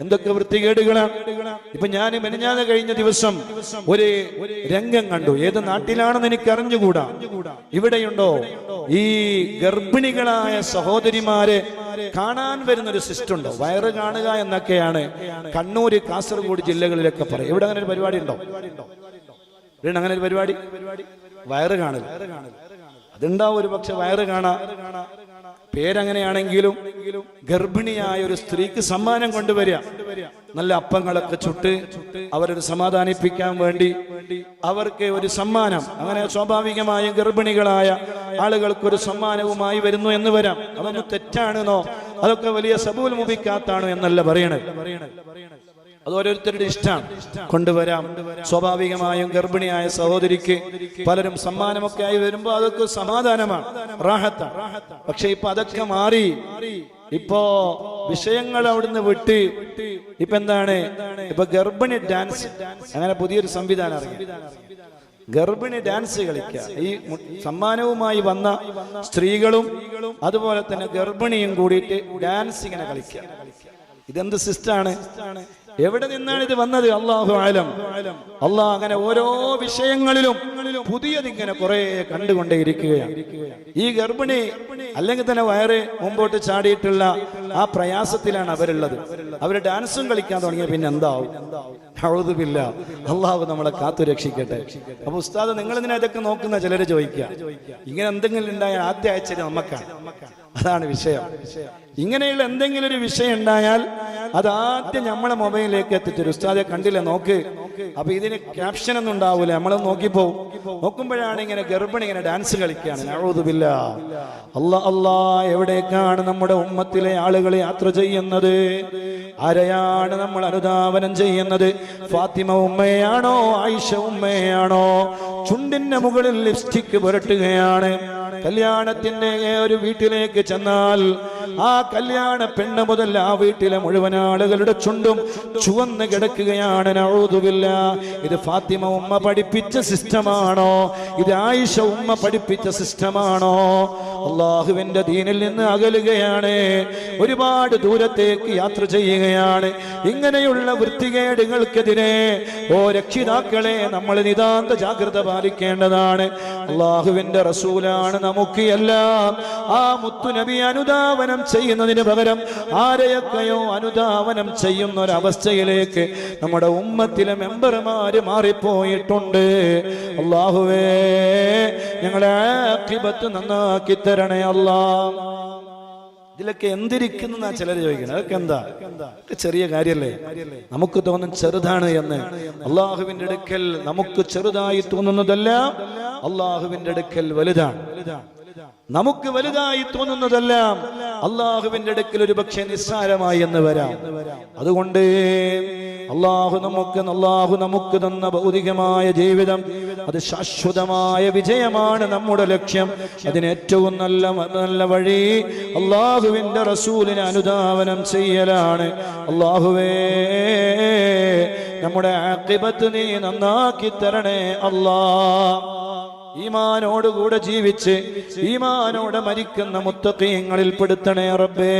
എന്തൊക്കെ വൃത്തികേടുകളാണ് ഇപ്പൊ ഞാൻ മെനഞ്ഞാതെ കഴിഞ്ഞ ദിവസം ഒരു രംഗം കണ്ടു. ഏത് നാട്ടിലാണെന്ന് എനിക്ക് അറിഞ്ഞുകൂടാ ഇവിടെയുണ്ടോ? ഈ ഗർഭിണികളായ സഹോദരിമാരെ കാണാൻ വരുന്ന ഒരു സിസ്റ്റം ഉണ്ടോ വയറ് കാണുക എന്നൊക്കെയാണ് കണ്ണൂര് കാസർഗോഡ് ജില്ലകളിലൊക്കെ പറയും ഇവിടെ അങ്ങനെ ഒരു പരിപാടി ഉണ്ടോ? അങ്ങനെ ഒരു പരിപാടി? വയറ് കാണൽ അതുണ്ടാവും ഒരു പക്ഷെ വയറ് കാണാ. പേരങ്ങനെയാണെങ്കിലും ഗർഭിണിയായ ഒരു സ്ത്രീക്ക് സമ്മാനം കൊണ്ടുവരിക. നല്ല അപ്പങ്ങളൊക്കെ ചുട്ട് അവരൊരു സമാധാനിപ്പിക്കാൻ വേണ്ടി അവർക്ക് ഒരു സമ്മാനം. അങ്ങനെ സ്വാഭാവികമായും ഗർഭിണികളായ ആളുകൾക്ക് ഒരു സമ്മാനവുമായി വരുന്നു എന്ന് വരാം. അതൊന്നും തെറ്റാണെന്നോ അതൊക്കെ വലിയ സബൂൽ മുബിക്കാത്താണോ എന്നല്ല പറയണേ അത് ഓരോരുത്തരുടെ ഇഷ്ടമാണ് കൊണ്ടുവരാം. സ്വാഭാവികമായും ഗർഭിണിയായ സഹോദരിക്ക് പലരും സമ്മാനമൊക്കെ ആയി വരുമ്പോൾ അതൊക്കെ സമാധാനമാണ്. റാഹത്താണ്. പക്ഷെ ഇപ്പൊ അതൊക്കെ മാറി. ഇപ്പോ വിഷയങ്ങൾ അവിടുന്ന് വിട്ട് ഇപ്പൊ എന്താണ്? ഇപ്പൊ ഗർഭിണി ഡാൻസ്. അങ്ങനെ പുതിയൊരു സംവിധാനം അറിയാം ഗർഭിണി ഡാൻസ് കളിക്കുക. ഈ സമ്മാനവുമായി വന്ന സ്ത്രീകളും അതുപോലെ തന്നെ ഗർഭിണിയും കൂടിയിട്ട് ഡാൻസ് ഇങ്ങനെ കളിക്കുക. ഇതെന്ത് സിസ്റ്റാണ്? എവിടെ നിന്നാണ് ഇത് വന്നത്? അള്ളാഹു ആലം അള്ളാഹ് അങ്ങനെ ഓരോ വിഷയങ്ങളിലും പുതിയതിങ്ങനെ കുറെ കണ്ടുകൊണ്ടേയിരിക്കുകയാണ്. ഈ ഗർഭിണി അല്ലെങ്കിൽ തന്നെ വയറ് മുമ്പോട്ട് ചാടിയിട്ടുള്ള ആ പ്രയാസത്തിലാണ് അവരുള്ളത്. അവർ ഡാൻസും കളിക്കാൻ തുടങ്ങിയ പിന്നെ എന്താവും? അഴുതുമില്ല അള്ളാഹു നമ്മളെ കാത്തു രക്ഷിക്കട്ടെ. അപ്പൊ ഉസ്താദ് നിങ്ങൾ ഇതിനെ ഇതൊക്കെ നോക്കുന്ന ചിലര് ചോദിക്കുക ഇങ്ങനെ എന്തെങ്കിലും ഉണ്ടായാൽ ആദ്യ അയച്ചത് നമുക്കാണ് അതാണ് വിഷയം. ഇങ്ങനെയുള്ള എന്തെങ്കിലും ഒരു വിഷയം ഉണ്ടായാൽ അത് ആദ്യം നമ്മളെ മൊബൈലിലേക്ക് എത്തിച്ചൊരു ഉസ്താദെ കണ്ടില്ല നോക്ക്. അപ്പൊ ഇതിന് ക്യാപ്ഷൻ ഒന്നും ഉണ്ടാവൂല. നമ്മൾ നോക്കിപ്പോ നോക്കുമ്പോഴാണ് ഇങ്ങനെ ഗർഭിണി ഇങ്ങനെ ഡാൻസ് കളിക്കുകയാണ് നഅൂദുബില്ല അല്ല അല്ലാ എവിടേക്കാണ് നമ്മുടെ ഉമ്മത്തിലെ ആളുകൾ യാത്ര ചെയ്യുന്നത്? ആരെയാണ് നമ്മൾ അനുധാവനം ചെയ്യുന്നത്? ഫാത്തിമ ഉമ്മയാണോ ആയിഷ ഉമ്മയാണോ? ചുണ്ടിന്റെ മുകളിൽ ലിപ്സ്റ്റിക് പുരട്ടുകയാണ്. കല്യാണത്തിന്റെ ഒരു വീട്ടിലേക്ക് ചെന്നാൽ ആ കല്യാണ പെണ്ണ് മുതൽ ആ വീട്ടിലെ മുഴുവൻ ആളുകളുടെ ചുണ്ടും ചുവന്ന് കിടക്കുകയാണ്. നഴുതുമില്ല ഇത് ഫാത്തിമ ഉമ്മ പഠിപ്പിച്ച സിസ്റ്റമാണോ? ഇത് ആയിഷ ഉമ്മ പഠിപ്പിച്ച സിസ്റ്റമാണോ? അള്ളാഹുവിന്റെ ദീനിൽ നിന്ന് അകലുകയാണ്. ഒരുപാട് ദൂരത്തേക്ക് യാത്ര ചെയ്യുകയാണ്. ഇങ്ങനെയുള്ള വൃത്തികേടുകൾക്കെതിരെ ഓ രക്ഷിതാക്കളെ നമ്മൾ നിതാന്ത ജാഗ്രത പാലിക്കേണ്ടതാണ്. അള്ളാഹുവിന്റെ റസൂലാണ് നമുക്ക് എല്ലാം. ആ മുത്തുനബി അനുധാവനം ചെയ്യുന്നതിന് പകരം ആരെയൊക്കെയോ അനുധാവനം ചെയ്യുന്ന ഒരവസ്ഥയിലേക്ക് നമ്മുടെ ഉമ്മത്തിലെ മെമ്പർമാര് മാറിപ്പോയിട്ടുണ്ട്. അള്ളാഹുവേ ഞങ്ങളെ ആഖിബത്ത് നന്നാക്കി തരണേ അല്ലാ. ഇതിലൊക്കെ എന്തിരിക്കുന്ന ചിലർ ചോദിക്കുന്നത്? അതൊക്കെ എന്താ? ഒക്കെ ചെറിയ കാര്യല്ലേ? നമുക്ക് തോന്നും ചെറുതാണ് എന്ന്. അള്ളാഹുവിന്റെ അടുക്കൽ നമുക്ക് ചെറുതായി തോന്നുന്നതെല്ലാം അള്ളാഹുവിന്റെ അടുക്കൽ വലുതാണ്. നമുക്ക് വലുതായി തോന്നുന്നതെല്ലാം അള്ളാഹുവിന്റെ അടുക്കൽ ഒരു പക്ഷെ നിസ്സാരമായി എന്ന് വരാം. അതുകൊണ്ട് അള്ളാഹു നമുക്ക് അള്ളാഹു നമുക്ക് തന്ന ഭൗതികമായ ജീവിതം അത് ശാശ്വതമായ വിജയമാണ് നമ്മുടെ ലക്ഷ്യം. അതിന് ഏറ്റവും നല്ല നല്ല വഴി അള്ളാഹുവിന്റെ റസൂലിനെ അനുധാവനം ചെയ്യലാണ്. അള്ളാഹുവേ നമ്മുടെ ആക്കിബത്ത് നീ നന്നാക്കി തരണേ അല്ലാ. ഈമാനോടുകൂടെ ജീവിച്ച് ഈമാനോടെ മരിക്കുന്ന മുത്തക്കീങ്ങളിൽ പെടുത്തണേ റബ്ബേ.